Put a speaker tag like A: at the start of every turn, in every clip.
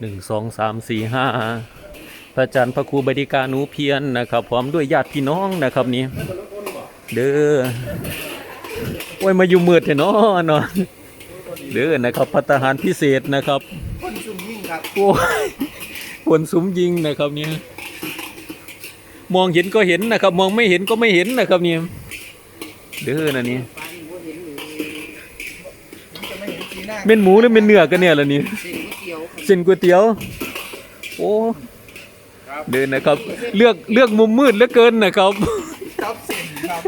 A: หนึ่งสองสามสี่ห้าพระอาจารย์พระครูบดิกาหนูเพียรนะครับ พร้อมด้วยญาติพี่น้องนะครับนี่เด้อโอ้ยมาอยู่มืดเถอะเนาะเนาะเด้อนะครับพัฒหารพิเศษนะครับ
B: คนซุ่มยิงครับ
A: โอ้ยคนสุมยิงนะครับเนี่ยมองเห็นก็เห็นนะครับ มองไม่เห็นก็ไม่เห็นนะครับเนี่ยเด้อนะนี้
B: เป็
A: นหมูหรือเป็นเนื้อกันเนี่ยล่ะนี่
B: เส้นก๋วยเตี๋ยว
A: โอ้เดินนะครับ เลือกเลือกมุมมืดเหลือเกินนะครับ
B: ครับเส้นครับ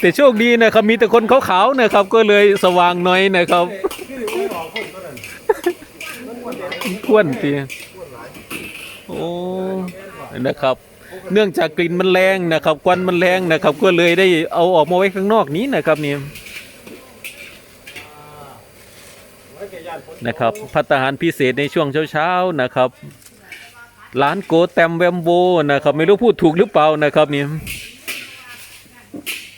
A: แต่โชคดีนะครับมีแต่คนขาวๆนะครับ ก็เลยสว่างหน่อยนะครับกวนตีโอ้นะครับ เนื่องจากกลิ่นมันแรงนะครับควันมันแรงนะครับ ก็เลยได้เอาออกมาไว้ข้างนอกนี้นะครับนี่ นะครับพัฒหารพิเศษในช่วงเช้าๆนะครับร้านโกแตมแวมโบนะครับ ไม่รู้พูดถูกหรือเปล่านะครับนี่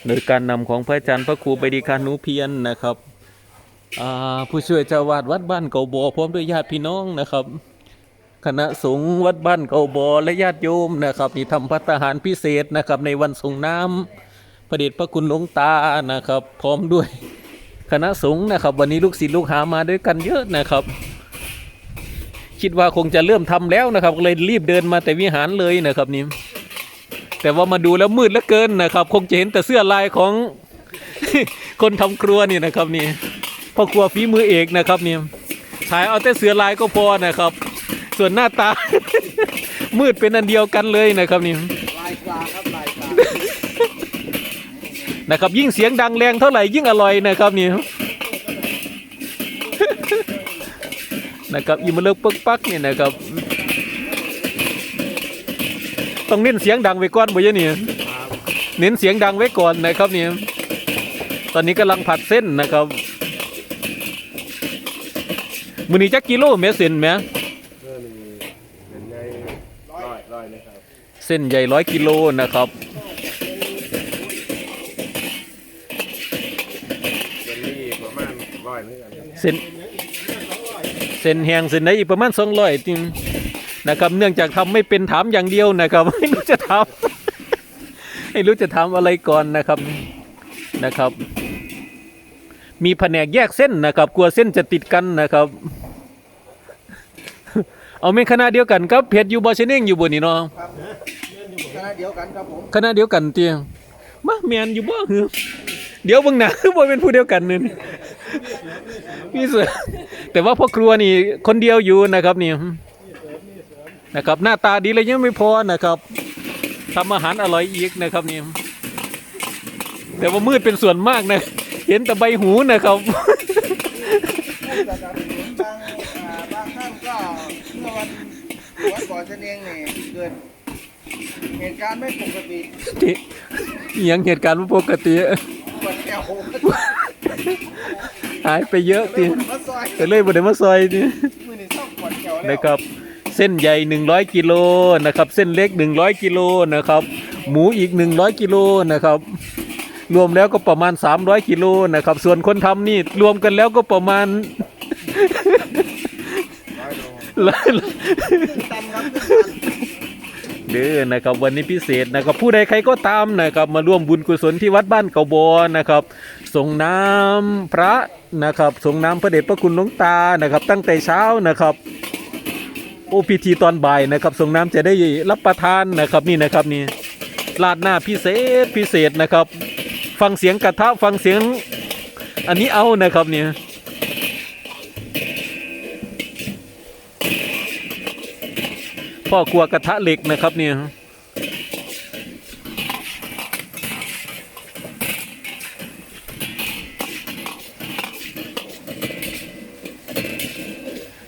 A: โดยการนำของพระอาจารย์พระครูไปดีคานุเพียรนะครับผู้ช่วยเจ้าวาดวัดบ้านเก่าบอพร้อมด้วยญาติพี่น้องนะครับ คณะสงฆ์วัดบ้านเก่าบอและญาติโยมนะครับนี่ทำพัฒหารพิเศษนะครับในวันสงน้ำพระเดชพระคุณหลวงตานะครับ พร้อมด้วย คณะสงฆ์นะครับ วันนี้ลูกศิษย์ลูกหามาด้วยกันเยอะนะครับ คิดว่าคงจะเริ่มทำแล้วนะครับก็เลยรีบเดินมาแต่วิหารเลยนะครับนี่แต่ว่ามาดูแล้วมืดเหลือเกินนะครับ คงจะเห็นแต่เสื้อลายของคนทำครัวนี่นะครับนี่พ่อครัวฝีมือเอกนะครับนี่ถ่ายเอาแต่เสื้อลายก็พอนะครับ ส่วนหน้าตา มืดเป็นอันเดียวกันเลยนะครับนี่
B: ลายปลาครับลายปลา
A: นะครับ ยิ่งเสียงดังแรงเท่าไหร่ยิ่งอร่อยนะครับนี่นะครับอีมาเลิกปึ๊กปักนี่นะครับ ต้องเน้นเสียงดังไว้ก่อนบ่ยะนี่เน้นเสียงดังไว้ก่อนนะครับนี่ตอนนี้กำลังผัดเส้นนะครับมือนี้จักกิโลแม่เส้นแม่
C: เพื่อมีเป็นไงร้อยร้อยเลยครับ
A: เส้นใหญ่ร้อยกิโลนะครับ
C: เหมือนกันครับ
A: เส้นเส้นแห้งเส้นไหนอีกประมาณสองร้อยจริงนะครับ เนื่องจากทำไม่เป็นถามอย่างเดียวนะครับไม่รู้จะทำไม่รู้จะทำอะไรก่อนนะครับนะครับ มีแผนกแยกเส้นนะครับ กลัวเส้นจะติดกันนะครับ เอาเป็นคณะเดียวกันครับเพจอยู่บอชเน่งอยู่บนนี่เนาะ
B: ครับคณะเดียวกันครับผม
A: คณะเดียวกันเตียมาเมียนอยู่บ่หือเดี๋ยวเบิ่งหน้าบ่เป็นผู้เดียวกันนี่ มีเสือแต่ว่าพ่อครัวนี่คนเดียวอยู่นะครับนี่นะครับ หน้าตาดีเลยยังไม่พอนะครับทำอาหารอร่อยอีกนะครับนี่แต่ว่ามืดเป็นส่วนมากนะ เห็นแต่ใบหูนะครับ
B: จากการเห็นบางอ่าบางท่านก็เมื่อวันวันก่อนฉันเองเนี่ยเกิดเหตุการณ์ไม่ปกติ
A: นี่อิหยังเหตุการณ์บ่ปกติ
B: ปวดแก้ว
A: หายไปเยอะติ
B: มาซอย
A: ก็เลยบ่ได้มาซอยนี่
B: มือนี่ชอบปวดแก้วแล้ว
A: นะครับ เส้นใหญ่ 100 กิโลนะครับ เส้นเล็ก 100 กิโลนะครับ หมูอีก 100 กิโลนะครับ รวมแล้วก็ประมาณ 300 กิโลนะครับ ส่วนคนทำนี่รวมกันแล้วก็ประมาณ
C: ร้อยโล
B: ตันครับ
A: เด้อนะครับวันนี้พิเศษนะครับผู้ใดใครก็ตามนะครับมาร่วมบุญกุศลที่วัดบ้านเกาบอนะครับส่งน้ำพระ นะครับส่งน้ำพระเดชพระคุณหลวงตานะครับ ตั้งแต่เช้านะครับโอพิธีตอนบ่ายนะครับส่งน้ำจะได้รับประทานนะครับนี่นะครับนี่ลาดหน้าพิเศษพิเศษนะครับ ฟังเสียงกระทะฟังเสียง อันนี้เอานะครับเนี่ยพ่อครัวกระทะเหล็กนะครับเนี่ย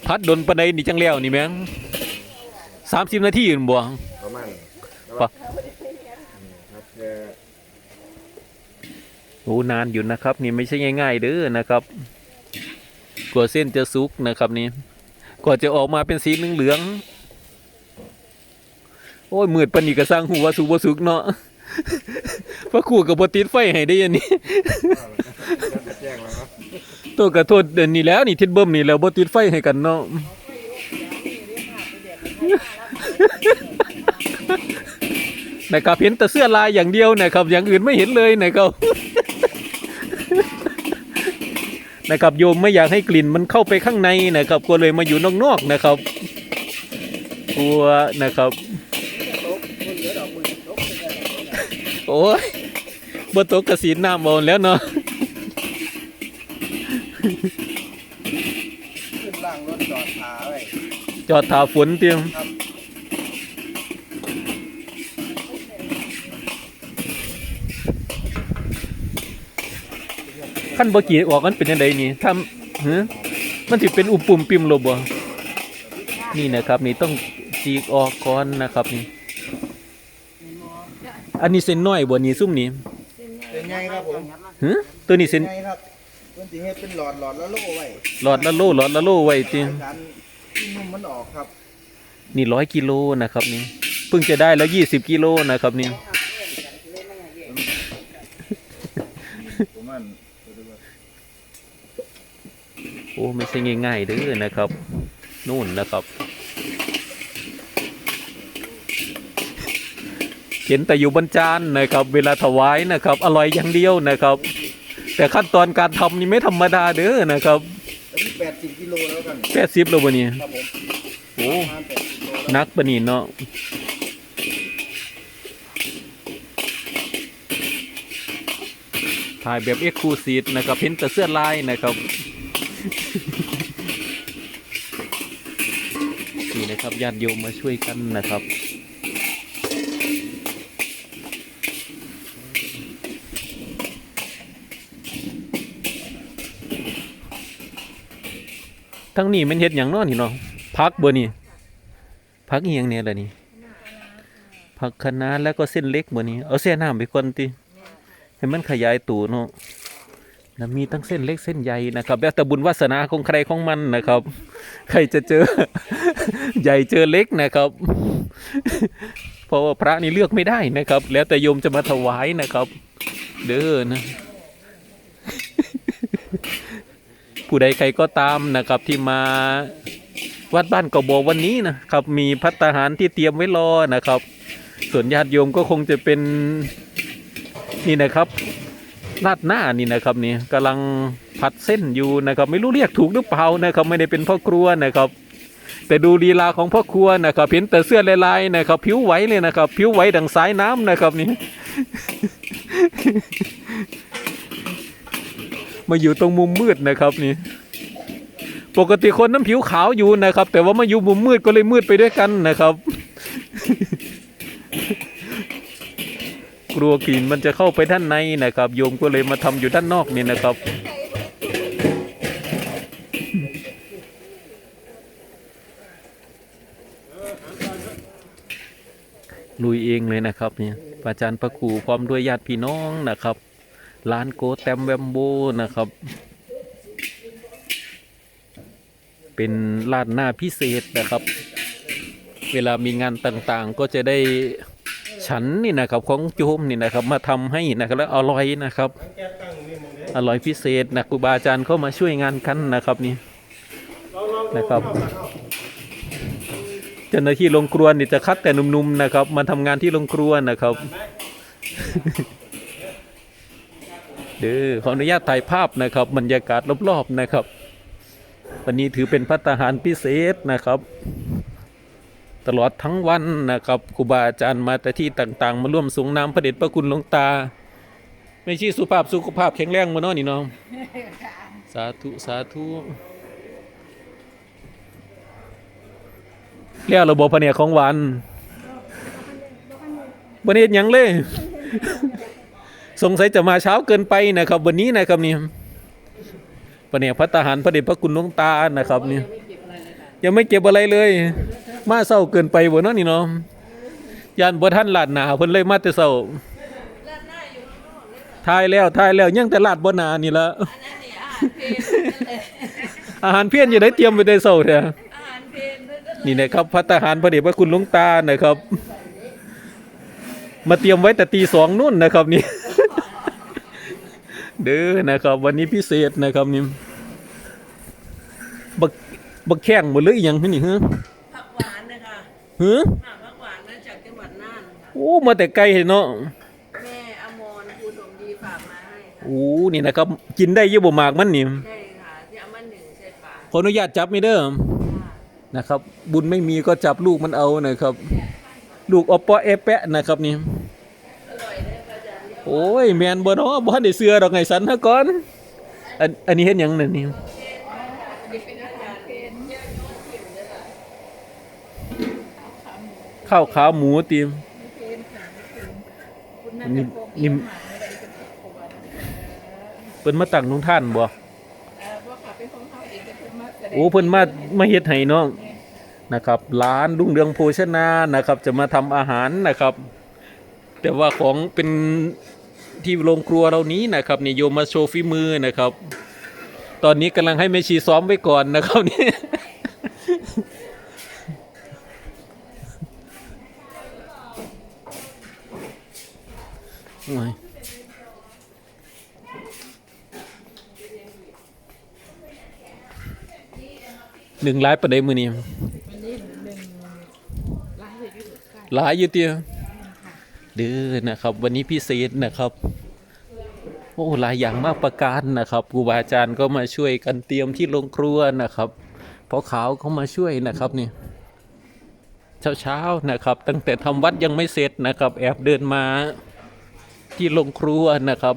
A: พัดดนปานใดนี่จังแล้วนี่แม่งสามสิบนาทีอยู่บ่
C: ประมาณ
A: ปะ
C: ครับแค่
A: โอ้นานอยู่นะครับ นี่ไม่ใช่ง่ายๆเด้อนะครับ กว่าเส้นจะสุกนะครับนี่กว่าจะออกมาเป็นสีเหลืองๆโอ้ยมืดปานนีกระสร้างหัวาสุกบ่สุกเนาะพระครู่กับบติดไฟให้ได้ยันนี้ ตัวกระโทษเดือนนี้แล้วนี่ทิดเบิ่มนี่แล้วบ่ติดไฟให้กันเนาะนะครับเห็นแต่เสื้อลายอย่างเดียวนะครับ อย่างอื่นไม่เห็นเลยนะครับนะครับโยมไม่อยากให้กลิ่นมันเข้าไปข้างในนะครับก็เลยมาอยู่นอกๆนะครับกลัวนะครับโอ้ยบ่ตกกระสีน้ำบอลแล้วเนาะ
B: ขึ้นล่างรถจอดขาไว้
A: จอดถาฝนเตรียม
B: ครับ
A: ขั้นบ่กี่ออกมันเป็นยังไงนี่ทำฮะมันสิเป็นอุปปุ่มปิมโลบ่นี่นะครับ นี่ต้องจีกออกก่อนนะครับนี่ อันนี้เส้นน้อยบ่นี่ซุ่มนี่
B: เป็นไงครับผม
A: ฮะตัวนี้เส้น
B: ไงครับ เพิ่นสิเฮ็ดเป็นหลอดหลอดแล้วโล่ไว้
A: หลอดละโลหลอดละโลไว้ติ
B: สายการที่นุ่มมันออกครับ
A: นี่ร้อยกิโลนะครับนี่เพิ่งจะได้แล้วยี่สิบกิโลนะครับนี่
C: ผมมัน
A: โอ้ไม่ใช่ง่ายๆเด้อนะครับ นู่นนะครับ เห็นแต่อยู่บนจานนะครับ เวลาถวายนะครับ อร่อยอย่างเดียวนะครับ แต่ขั้นตอนการทำนี่ไม่ธรรมดาเด้อนะครับ
B: อันนี้80กิโลแล้วกัน
A: แปดสิบแล้ววันนี้
B: ครับผม
A: โอ้
B: ประมาณ80กิโลแล้ว
A: นักปะนี่เนาะถ่ายแบบเอ็กซ์คลูซีฟนะครับเห็นแต่เสื้อลายนะครับนี่นะครับญาติโยมมาช่วยกันนะครับ ทั้งนี้มันเฮ็ดอย่างนอนี่เนาะพักบ่นี่พักอีหยังเนี่ยล่ะนี่ผักคะน้าแล้วก็เส้นเล็กบ่นี่เอาเส้นน้ำไปก่อนติให้มันขยายตัวเนาะแล้วมีทั้งเส้นเล็กเส้นใหญ่นะครับ แล้วแต่บุญวาสนาของใครของมันนะครับ ใครจะเจอ ใหญ่เจอเล็กนะครับ เพราะว่าพระนี่เลือกไม่ได้นะครับ แล้วแต่โยมจะมาถวายนะครับ เด้อนะ ผู้ใดใครก็ตามนะครับที่มาวัดบ้านกบวันนี้นะครับ มีพัตตาหารที่เตรียมไว้รอนะครับ ส่วนญาติโยมก็คงจะเป็นนี่นะครับลาดหน้านี่นะครับนี่กำลังผัดเส้นอยู่นะครับ ไม่รู้เรียกถูกหรือเปล่านะครับ ไม่ได้เป็นพ่อครัวนะครับ แต่ดูลีลาของพ่อครัวนะครับเห็นแต่เสื้อลายๆนะครับ ผิวไหวเลยนะครับ ผิวไหวดังสายน้ำนะครับนี่ มาอยู่ตรงมุมมืดนะครับนี่ ปกติคนน้ำผิวขาวอยู่นะครับ แต่ว่ามาอยู่มุมมืดก็เลยมืดไปด้วยกันนะครับ กลัวกลิ่นมันจะเข้าไปด้านในนะครับ โยมก็เลยมาทำอยู่ด้านนอกนี่นะครับลุยเองเลยนะครับเนี่ยพระอาจารย์พระครูพร้อมด้วยญาติพี่น้องนะครับ ร้านโกแตมแวมโบนะครับ เป็นลาดหน้าพิเศษนะครับ เวลามีงานต่างๆ ก็จะได้ฉันนี่นะครับของโยมนี่นะครับ มาทำให้นะครับแล้วอร่อยนะครับ อร่อยพิเศษนะครูบาอาจารย์เข้ามาช่วยงานกันนะครับนี่นะครับเจ้าหน้าที่โรงครัวนี่จะคัดแต่หนุ่มๆนะครับ มาทำงานที่โรงครัวนะครับ เด้อขออนุญาตถ่ายภาพนะครับบรรยากาศรอบๆนะครับ วันนี้ถือเป็นพัฒหารพิเศษนะครับ ตลอดทั้งวันนะครับครูบาอาจารย์มาแต่ที่ต่างๆ มาร่วมสูงน้ำพระเดชพระคุณหลวงตา ไม่ใช่สุภาพสุขภาพแข็งแรงมาเนาะนี่เนาะสาธุสาธุเรียกระบบพะเนียของวานวันนี้ยังเลย สงสัยจะมาเช้าเกินไปนะครับ วันนี้นะครับนี่พระเนียพัฒหารพระเดชพระคุณหลวงตานะครับนี่ยังไม่เก็บอะไรเลย มาเศร้าเกินไปบ่เนาะนี่เนาะยานบ่ท่านลาดหนาเพิ่นเลยมาแต่เศร้าทายแล้วทายแล้วยังแต่ลาดบ่หนานี่ละอาหารเพี้ยนอยู่ได้เตรียมไว้ได้เศร้าแท้นี่นะครับพัฒหารพระเดชพระคุณหลวงตานะครับ มาเตรียมไว้แต่ตีสองนู่นนะครับนี่ เด้อนะครับ วันนี้พิเศษนะครับนี่บักบักแข้งหมดเลยอหยังนี่ฮะ
D: ผักหวานนะคะ
A: ฮะ
D: ค่ะผักหวานนะจากจังหวัดน่านค่ะ
A: โอ้มาแต่ไกลเนาะ
D: แม่อมรภูดมดีฝากมาให้ค่ะ
A: โอ้นี่นะครับ กินได้อยี่บ่มากมันนี่
D: ใช่ค่ะที่เอามาหนึ่งใส่ปาก
A: ขออนุญาตจับไม่เด้อ
D: ค่ะ
A: นะครับ บุญไม่มีก็จับลูกมันเอานะครับ ลูกอปปอเอแปะนะครับนี่ โอ้ยแมนบ่เนาะบ่ทันได้เสือดอกไงสันฮะก่อนอันอันนี้เฮ็ดหยังนั่นนี่
D: นี่เป็นอาหารเป็นเยอะโน้ตผิวเลยค่ะ
A: ข้าวขาหมูติม
D: คุณน่า
A: นี่
D: จะพก
A: นี่
D: เยอะมากไม่ได้จะพกวัน
A: เพิ่นมาตั้งลงท่านบ่
D: เอ่อว่าค่ะเป็นของเขาเองแต่เพิ่นมาแสดง
A: โอ้เพิ่นมามาเฮ็ดให้น้องนะครับร้านรุ่งเรืองโภชนานะครับ จะมาทำอาหารนะครับ แต่ว่าของเป็นที่โรงครัวเรานี้นะครับนี่โยมมาโชว์ฝีมือนะครับ ตอนนี้กำลังให้แม่ชีซ้อมไว้ก่อนนะครับนี่โอ้ยหนึ่งร้ายประเดี๋ยวมือนี้
D: วันนี้หนึ่งร้านเลยที่สุดค่ะ
A: หลายอยู่เตีย เด้อนะครับ วันนี้พิเศษนะครับโอ้หลายอย่างมากประการนะครับครูบาอาจารย์ก็มาช่วยกันเตรียมที่โรงครัวนะครับพอขาวเขามาช่วยนะครับนี่เช้าๆนะครับ ตั้งแต่ทำวัดยังไม่เสร็จนะครับ แอบเดินมาที่โรงครัวนะครับ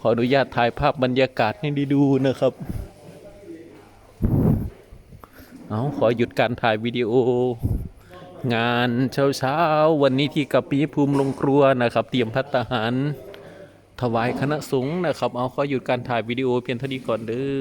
A: ขออนุญาตถ่ายภาพบรรยากาศให้ได้ดูนะครับเอาขอหยุดการถ่ายวิดีโอ งานเช้าเช้าๆวันนี้ที่กับปีภูมิลงครัวนะครับ เตรียมพัตตาหารถวายคณะสงฆ์นะครับ เอาขอหยุดการถ่ายวิดีโอเพียงเท่านี้ก่อนเด้อ